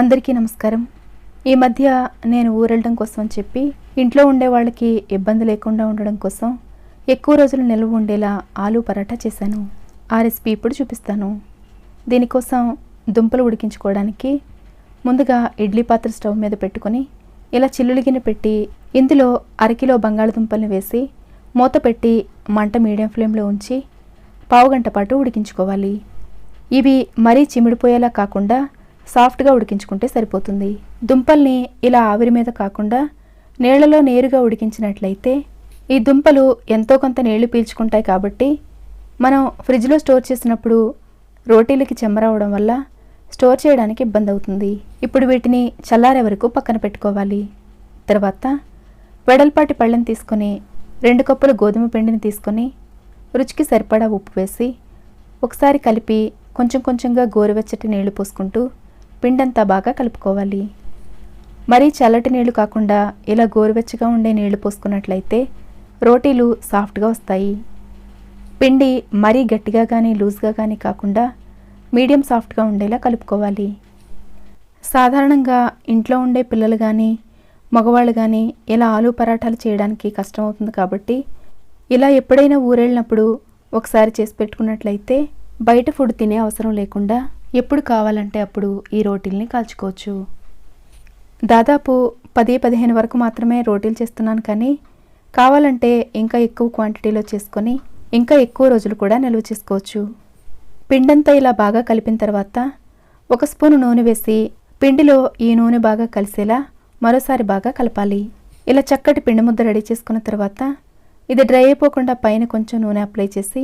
అందరికీ నమస్కారం. ఈ మధ్య నేను ఊరెళ్ళడం కోసం అని చెప్పి ఇంట్లో ఉండే వాళ్ళకి ఇబ్బంది లేకుండా ఉండడం కోసం ఎక్కువ రోజులు నిల్వ ఉండేలా ఆలు పరాటా చేశాను. ఆ రెసిపీ ఇప్పుడు చూపిస్తాను. దీనికోసం దుంపలు ఉడికించుకోవడానికి ముందుగా ఇడ్లీ పాత్ర స్టవ్ మీద పెట్టుకొని ఇలా చిల్లులు గిన్నె పెట్టి ఇందులో అరకిలో బంగాళదుంపల్ని వేసి మూత పెట్టి మంట మీడియం ఫ్లేమ్లో ఉంచి పావుగంట పాటు ఉడికించుకోవాలి. ఇవి మరీ చిమిడిపోయేలా కాకుండా సాఫ్ట్గా ఉడికించుకుంటే సరిపోతుంది. దుంపల్ని ఇలా ఆవిరి మీద కాకుండా నీళ్ళలో నేరుగా ఉడికించినట్లయితే ఈ దుంపలు ఎంతో కొంత నీళ్ళు పీల్చుకుంటాయి కాబట్టి మనం ఫ్రిడ్జ్లో స్టోర్ చేసినప్పుడు రోటీలకి చెమ్మరవడం వల్ల స్టోర్ చేయడానికి ఇబ్బంది అవుతుంది. ఇప్పుడు వీటిని చల్లారే వరకు పక్కన పెట్టుకోవాలి. తర్వాత వెడల్పాటి పళ్ళని తీసుకొని రెండు కప్పుల గోధుమ పిండిని తీసుకొని రుచికి సరిపడా ఉప్పు వేసి ఒకసారి కలిపి కొంచెం కొంచెంగా గోరువెచ్చటి నీళ్ళు పోసుకుంటూ పిండంతా బాగా కలుపుకోవాలి. మరీ చల్లటి నీళ్ళు కాకుండా ఇలా గోరువెచ్చగా ఉండే నీళ్ళు పోసుకున్నట్లయితే రోటీలు సాఫ్ట్గా వస్తాయి. పిండి మరీ గట్టిగా కానీ లూజ్గా కానీ కాకుండా మీడియం సాఫ్ట్గా ఉండేలా కలుపుకోవాలి. సాధారణంగా ఇంట్లో ఉండే పిల్లలు కానీ మగవాళ్ళు కానీ ఇలా ఆలు పరాటాలు చేయడానికి కష్టం అవుతుంది కాబట్టి ఇలా ఎప్పుడైనా ఊరెళ్ళినప్పుడు ఒకసారి చేసి పెట్టుకున్నట్లయితే బయట ఫుడ్ తినే అవసరం లేకుండా ఎప్పుడు కావాలంటే అప్పుడు ఈ రోటీల్ని కాల్చుకోవచ్చు. దాదాపు పది పదిహేను వరకు మాత్రమే రోటీలు చేస్తున్నాను కానీ కావాలంటే ఇంకా ఎక్కువ క్వాంటిటీలో చేసుకొని ఇంకా ఎక్కువ రోజులు కూడా నిల్వ చేసుకోవచ్చు. పిండంతా ఇలా బాగా కలిపిన తర్వాత ఒక స్పూను నూనె వేసి పిండిలో ఈ నూనె బాగా కలిసేలా మరోసారి బాగా కలపాలి. ఇలా చక్కటి పిండి ముద్ద రెడీ చేసుకున్న తర్వాత ఇది డ్రై అయిపోకుండా పైన కొంచెం నూనె అప్లై చేసి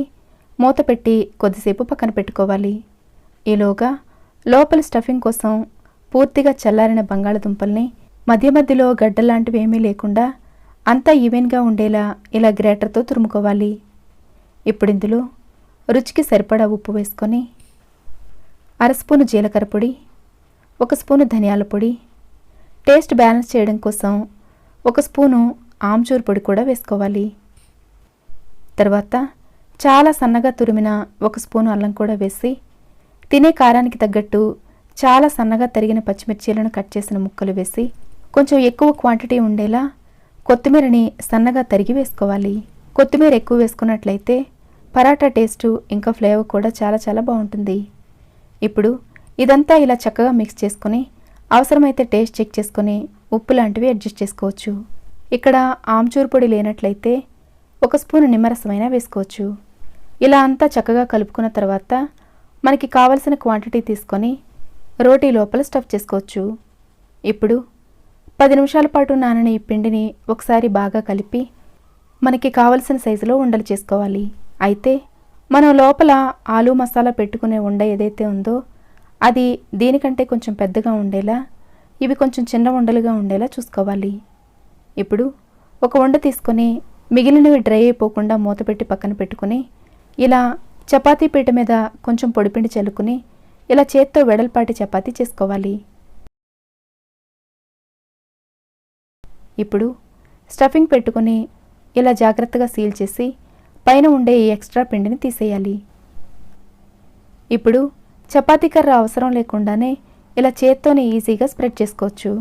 మూత పెట్టి కొద్దిసేపు పక్కన పెట్టుకోవాలి. ఈలోగా లోపల స్టఫింగ్ కోసం పూర్తిగా చల్లారిన బంగాళదుంపల్ని మధ్య మధ్యలో గడ్డలాంటివి ఏమీ లేకుండా అంతా ఈవెన్గా ఉండేలా ఇలా గ్రేటర్తో తురుముకోవాలి. ఇప్పుడు ఇందులో రుచికి సరిపడా ఉప్పు వేసుకొని అర స్పూను జీలకర్ర పొడి ఒక స్పూను ధనియాల పొడి టేస్ట్ బ్యాలెన్స్ చేయడం కోసం ఒక స్పూను ఆమ్చూర్ పొడి కూడా వేసుకోవాలి. తర్వాత చాలా సన్నగా తురిమిన ఒక స్పూను అల్లం కూడా వేసి తినే కారానికి తగ్గట్టు చాలా సన్నగా తరిగిన పచ్చిమిర్చీలను కట్ చేసిన ముక్కలు వేసి కొంచెం ఎక్కువ క్వాంటిటీ ఉండేలా కొత్తిమీరని సన్నగా తరిగి వేసుకోవాలి. కొత్తిమీర ఎక్కువ వేసుకున్నట్లయితే పరాటా టేస్టు ఇంకా ఫ్లేవర్ కూడా చాలా చాలా బాగుంటుంది. ఇప్పుడు ఇదంతా ఇలా చక్కగా మిక్స్ చేసుకొని అవసరమైతే టేస్ట్ చెక్ చేసుకొని ఉప్పు లాంటివి అడ్జస్ట్ చేసుకోవచ్చు. ఇక్కడ ఆమ్చూర్ పొడి లేనట్లయితే ఒక స్పూన్ నిమ్మరసమైనా వేసుకోవచ్చు. ఇలా అంతా చక్కగా కలుపుకున్న తర్వాత మనకి కావలసిన క్వాంటిటీ తీసుకొని రోటీ లోపల స్టఫ్ చేసుకోవచ్చు. ఇప్పుడు పది నిమిషాల పాటు నానని ఈ పిండిని ఒకసారి బాగా కలిపి మనకి కావలసిన సైజులో ఉండలు చేసుకోవాలి. అయితే మనం లోపల ఆలు మసాలా పెట్టుకునే ఉండ ఏదైతే ఉందో అది దీనికంటే కొంచెం పెద్దగా ఉండేలా ఇవి కొంచెం చిన్న ఉండలుగా ఉండేలా చూసుకోవాలి. ఇప్పుడు ఒక వండ తీసుకొని మిగిలినవి డ్రై అయిపోకుండా మూత పెట్టి పక్కన పెట్టుకుని ఇలా చపాతీ పీట మీద కొంచెం పొడిపిండి చల్లుకుని ఇలా చేత్తో వెడల్పాటి చపాతీ చేసుకోవాలి. ఇప్పుడు స్టఫింగ్ పెట్టుకొని ఇలా జాగ్రత్తగా సీల్ చేసి పైన ఉండే ఈ ఎక్స్ట్రా పిండిని తీసేయాలి. ఇప్పుడు చపాతీ కర్ర అవసరం లేకుండానే ఇలా చేత్తోనే ఈజీగా స్ప్రెడ్ చేసుకోవచ్చు.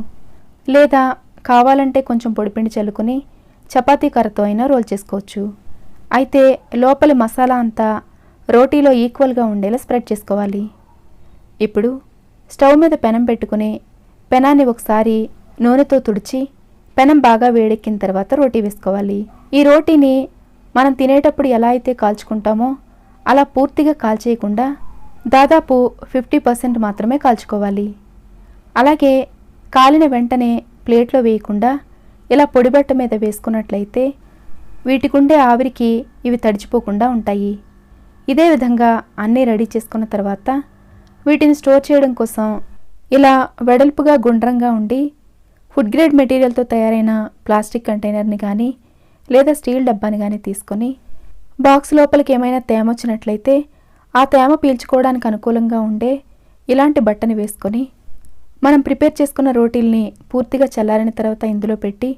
లేదా కావాలంటే కొంచెం పొడిపిండి చల్లుకుని చపాతీ కర్రతో అయినా రోల్ చేసుకోవచ్చు. అయితే లోపలి మసాలా అంతా రోటీలో ఈక్వల్గా ఉండేలా స్ప్రెడ్ చేసుకోవాలి. ఇప్పుడు స్టవ్ మీద పెనం పెట్టుకుని పెనాన్ని ఒకసారి నూనెతో తుడిచి పెనం బాగా వేడెక్కిన తర్వాత రోటీ వేసుకోవాలి. ఈ రోటీని మనం తినేటప్పుడు ఎలా అయితే కాల్చుకుంటామో అలా పూర్తిగా కాల్చేయకుండా దాదాపు ఫిఫ్టీ పర్సెంట్ మాత్రమే కాల్చుకోవాలి. అలాగే కాలిన వెంటనే ప్లేట్లో వేయకుండా ఇలా పొడిబట్ట మీద వేసుకున్నట్లయితే వీటికుండే ఆవిరికి ఇవి తడిచిపోకుండా ఉంటాయి. ఇదే విధంగా అన్నీ రెడీ చేసుకున్న తర్వాత వీటిని స్టోర్ చేయడం కోసం ఇలా వెడల్పుగా గుండ్రంగా ఉండి ఫుడ్ గ్రేడ్ మెటీరియల్తో తయారైన ప్లాస్టిక్ కంటైనర్ని కానీ లేదా స్టీల్ డబ్బాని కానీ తీసుకొని బాక్స్ లోపలికి ఏమైనా తేమ వచ్చినట్లయితే ఆ తేమ పీల్చుకోవడానికి అనుకూలంగా ఉండే ఇలాంటి బట్టని వేసుకొని మనం ప్రిపేర్ చేసుకున్న రోటీల్ని పూర్తిగా చల్లారిన తర్వాత ఇందులో పెట్టి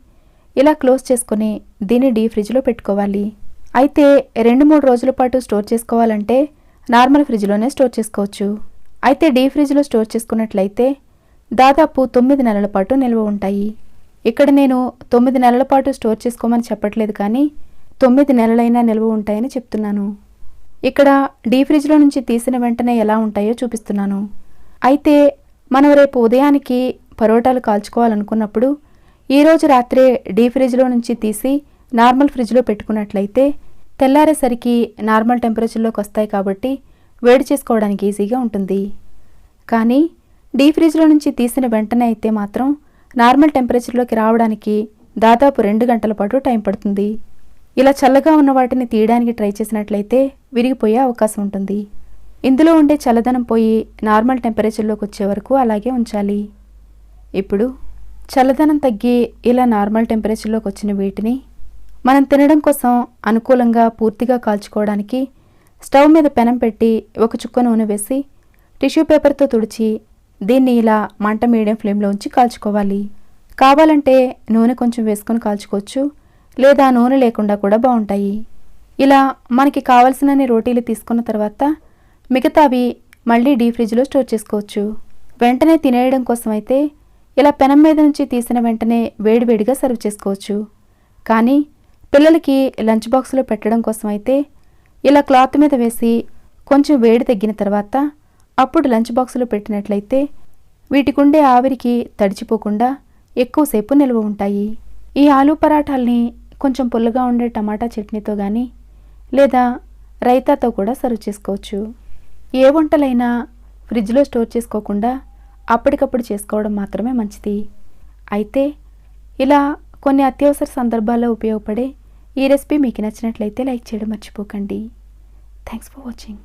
ఇలా క్లోజ్ చేసుకొని దీన్ని డీ ఫ్రిడ్జ్లో పెట్టుకోవాలి. అయితే రెండు మూడు రోజుల పాటు స్టోర్ చేసుకోవాలంటే నార్మల్ ఫ్రిడ్జ్లోనే స్టోర్ చేసుకోవచ్చు. అయితే డీ ఫ్రిడ్జ్లో స్టోర్ చేసుకున్నట్లయితే దాదాపు తొమ్మిది నెలల పాటు నిల్వ ఉంటాయి. ఇక్కడ నేను తొమ్మిది నెలల పాటు స్టోర్ చేసుకోమని చెప్పట్లేదు కానీ తొమ్మిది నెలలైనా నిల్వ ఉంటాయని చెప్తున్నాను. ఇక్కడ డీ ఫ్రిడ్జ్లో నుంచి తీసిన వెంటనే ఎలా ఉంటాయో చూపిస్తున్నాను. అయితే మనం రేపు ఉదయానికి పరోటాలు కాల్చుకోవాలనుకున్నప్పుడు ఈరోజు రాత్రే డీ ఫ్రిడ్జ్లో నుంచి తీసి నార్మల్ ఫ్రిడ్జ్లో పెట్టుకున్నట్లయితే తెల్లారేసరికి నార్మల్ టెంపరేచర్లోకి వస్తాయి కాబట్టి వేడి చేసుకోవడానికి ఈజీగా ఉంటుంది. కానీ డీ ఫ్రిడ్జ్లో నుంచి తీసిన వెంటనే అయితే మాత్రం నార్మల్ టెంపరేచర్లోకి రావడానికి దాదాపు రెండు గంటల పాటు టైం పడుతుంది. ఇలా చల్లగా ఉన్న వాటిని తీయడానికి ట్రై చేసినట్లయితే విరిగిపోయే అవకాశం ఉంటుంది. ఇందులో ఉండే చల్లదనం పోయి నార్మల్ టెంపరేచర్లోకి వచ్చే వరకు అలాగే ఉంచాలి. ఇప్పుడు చల్లదనం తగ్గి ఇలా నార్మల్ టెంపరేచర్లోకి వచ్చిన వీటిని మనం తినడం కోసం అనుకూలంగా పూర్తిగా కాల్చుకోవడానికి స్టవ్ మీద పెనం పెట్టి ఒక చుక్క నూనె వేసి టిష్యూ పేపర్తో తుడిచి దీన్ని ఇలా మంట మీడియం ఫ్లేమ్లో ఉంచి కాల్చుకోవాలి. కావాలంటే నూనె కొంచెం వేసుకొని కాల్చుకోవచ్చు లేదా నూనె లేకుండా కూడా బాగుంటాయి. ఇలా మనకి కావలసినన్ని రోటీలు తీసుకున్న తర్వాత మిగతావి మళ్ళీ డీ ఫ్రిడ్జ్లో స్టోర్ చేసుకోవచ్చు. వెంటనే తినేయడం కోసం అయితే ఇలా పెనం మీద నుంచి తీసిన వెంటనే వేడివేడిగా సర్వ్ చేసుకోవచ్చు. కానీ పిల్లలకి లంచ్ బాక్స్లో పెట్టడం కోసం అయితే ఇలా క్లాత్ మీద వేసి కొంచెం వేడి తగ్గిన తర్వాత అప్పుడు లంచ్ బాక్స్లో పెట్టినట్లయితే వీటికుండే ఆవిరికి తడిచిపోకుండా ఎక్కువసేపు నిల్వ ఉంటాయి. ఈ ఆలూ పరాఠాల్ని కొంచెం పుల్లగా ఉండే టమాటా చట్నీతో కానీ లేదా రైతాతో కూడా సర్వ్ చేసుకోవచ్చు. ఏ వంటలైనా ఫ్రిడ్జ్లో స్టోర్ చేసుకోకుండా అప్పటికప్పుడు చేసుకోవడం మాత్రమే మంచిది. అయితే ఇలా కొన్ని అత్యవసర సందర్భాల్లో ఉపయోగపడే ఈ రెసిపీ మీకు నచ్చినట్లయితే లైక్ చేయడం మర్చిపోకండి. Thanks for watching